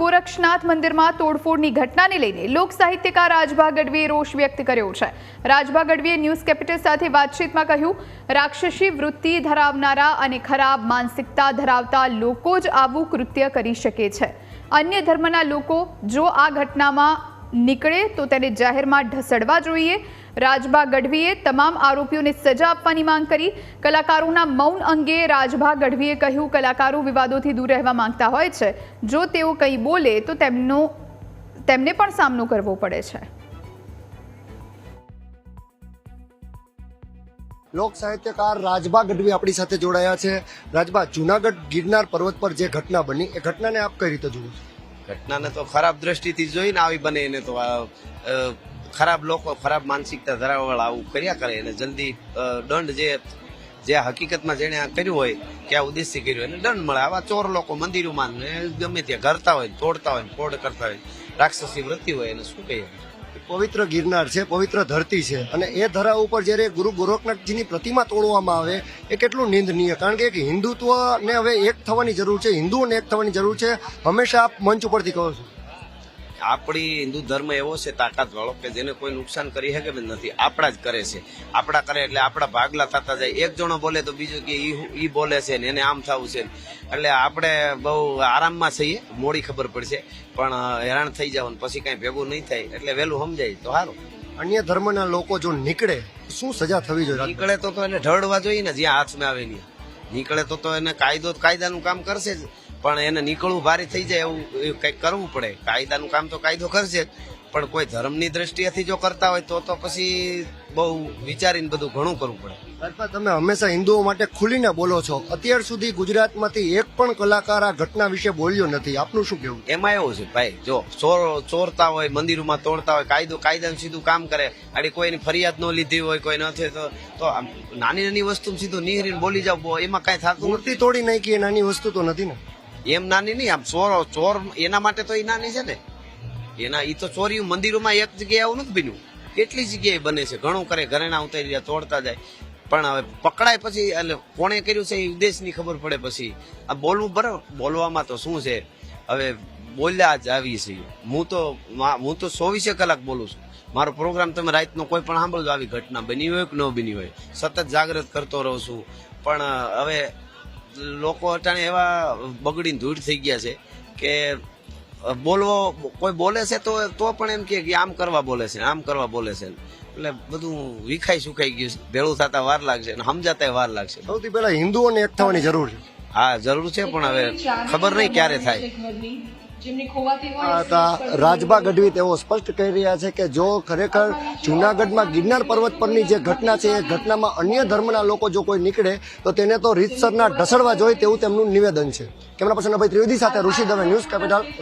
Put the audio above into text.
ગોરક્ષનાથ મંદિરમાં તોડફોડની ઘટનાને લઈને લોક સાહિત્યકાર રાજભા ગઢવીએ રોષ વ્યક્ત કર્યો છે. રાજભા ગઢવીએ ન્યૂઝ કેપિટલ સાથે વાતચીતમાં કહ્યું, રાક્ષસી વૃત્તિ ધરાવનારા અને ખરાબ માનસિકતા ધરાવતા લોકો જ આવું કૃત્ય કરી શકે છે. અન્ય ધર્મના લોકો જો આ ઘટનામાં નીકળે તો તેને જાહેરમાં ઢસડવા જોઈએ. રાજભા ગઢવીએ તમામ આરોપીઓને સજા આપવાની માંગ કરી. કલાકારોના મૌન અંગે રાજભા ગઢવીએ કહ્યું કલાકારો વિવાદોથી દૂર રહેવા માંગતા હોય છે. જો તેઓ કંઈ બોલે તો તેમનો તેમને પણ સામનો કરવો પડે છે. લોક સાહિત્યકાર રાજભા ગઢવી આપણી સાથે જોડાયા છે. રાજભા જુનાગઢ ગિરનાર પર્વત પર જે ઘટના બની એ ઘટનાને આપ કઈ રીતે જુઓ છો? ઘટનાને તો ખરાબ દ્રષ્ટિથી જોઈને આવી બને એને તો ખરાબ લોકો, ખરાબ માનસિકતા ધરાવવાળા આવું કર્યા કરે અને જલ્દી દંડ જે જે હકીકતમાં જેણે આ કર્યું હોય કે આ ઉદ્દેશથી કર્યું એને દંડ મળે. આવા ચોર લોકો મંદિરોમાં ગમે ત્યાં ઘરતા હોય તોડતા હોય ફોડ કરતા હોય, રાક્ષસી વૃત્તિ હોય એને શું કહીએ? પવિત્ર ગિરનાર છે, પવિત્ર ધરતી છે અને એ ધરા ઉપર જ્યારે ગુરુ ગોરખનાથજીની પ્રતિમા તોડવામાં આવે, એ કેટલું નિંદનીય. કારણ કે એક હિન્દુત્વને હવે એક થવાની જરૂર છે, હિન્દુઓને એક થવાની જરૂર છે. હંમેશા આપ મંચ ઉપરથી કહો છો. આપણી હિન્દુ ધર્મ એવો છે તાકાત વાળો કે જેને કોઈ નુકસાન કરી શકે નથી. આપણા જ કરે છે. આપણા કરે એટલે આપણા ભાગલા થતા જાય. એક જણો બોલે તો બીજો કે ઈ ઈ બોલે છે ને એને આમ થવું છે. એટલે આપણે બહુ આરામમાં છીએ મોડી ખબર પડશે. પણ હેરાન થઈ જાવ ને પછી કઈ ભેગું નહીં થાય. એટલે વહેલું સમજાય તો સારું અન્ય ધર્મના લોકો જો નીકળે શું સજા થવી જોઈએ નીકળે તો તો એને ઢળવા જોઈએ ને જ્યાં હાથમાં આવે ને નીકળે તો તો એને કાયદો કાયદાનું કામ કરશે જ. પણ એને નીકળવું ભારે થઈ જાય એવું કંઈક કરવું પડે. કાયદાનું કામ તો કાયદો કરશે જ. પણ કોઈ ધર્મની દ્રષ્ટિએથી જો કરતા હોય તો તો પછી બહુ વિચારીને બધું ઘણું કરવું પડે. તમે હંમેશા હિન્દુઓ માટે ખુલીને બોલો છો. અત્યાર સુધી ગુજરાતમાંથી એક પણ કલાકાર આ ઘટના વિશે બોલ્યો નથી. આપનું શું કહેવું? એમાં એવું છે ભાઈ જો ચોર ચોરતા હોય મંદિરોમાં તોડતા હોય કાયદો કાયદાનું સીધું કામ કરે. આડી કોઈની ફરિયાદ ન લીધી હોય કોઈ નથી તો તો નાની નાની વસ્તુ સીધું નિહરીને બોલી જાવ એમાં કાંઈ થતું મૂર્તિ તોડી નાખી એ નાની વસ્તુ તો નથી ને? એમ નાની નહીં, આમ ચોર ચોર એના માટે તો એ નાની છે ને. એના એ તો ચોરી મંદિરોમાં એક જગ્યાએ આવું નથી બન્યું. કેટલી જગ્યાએ બને છે? ઘણું કરે, ઘરેણા ઉતારી જાય તોડતા જાય. પણ હવે પકડાય પછી, એટલે કોણે કર્યું છે એ ઉદ્દેશની ખબર પડે પછી. આ બોલવું બરાબર, બોલવામાં તો શું છે? હવે બોલ્યા જ આવી છે. હું તો હું તો ચોવીસે કલાક બોલું છું. મારો પ્રોગ્રામ તમે રાતનો કોઈ પણ સાંભળજો, આવી ઘટના બની હોય કે ન બની હોય. સતત જાગૃત કરતો રહું છું. પણ હવે લોકો અટાણે એવા બગડીને ધૂળ થઈ ગયા છે કે બોલવો કોઈ બોલે છે તો તો પણ એમ કે કે આમ કરવા બોલે છે આમ કરવા બોલે છે. એટલે બધું વિખાઈ સુખાઈ ગયું છે. ભેળું થતા વાર લાગશે અને સમજાતા વાર લાગશે. સૌથી પહેલા હિન્દુઓને એક થવાની જરૂર છે. હા જરૂર છે પણ હવે ખબર નહીં ક્યારે થાય. રાજભા ગઢવી તેઓ સ્પષ્ટ કહી રહ્યા છે કે જો ખરેખર જુનાગઢમાં ગિરનાર પર્વત પરની જે ઘટના છે એ ઘટનામાં અન્ય ધર્મના લોકો જો કોઈ નીકળે તો તેને તો રીતસરના ઢસડવા જોઈએ તેવું તેમનું નિવેદન છે. કેમેરા પર્સન અભય ત્રિવેદી સાથે ઋષિ દવે ન્યૂઝ કેપિટલ.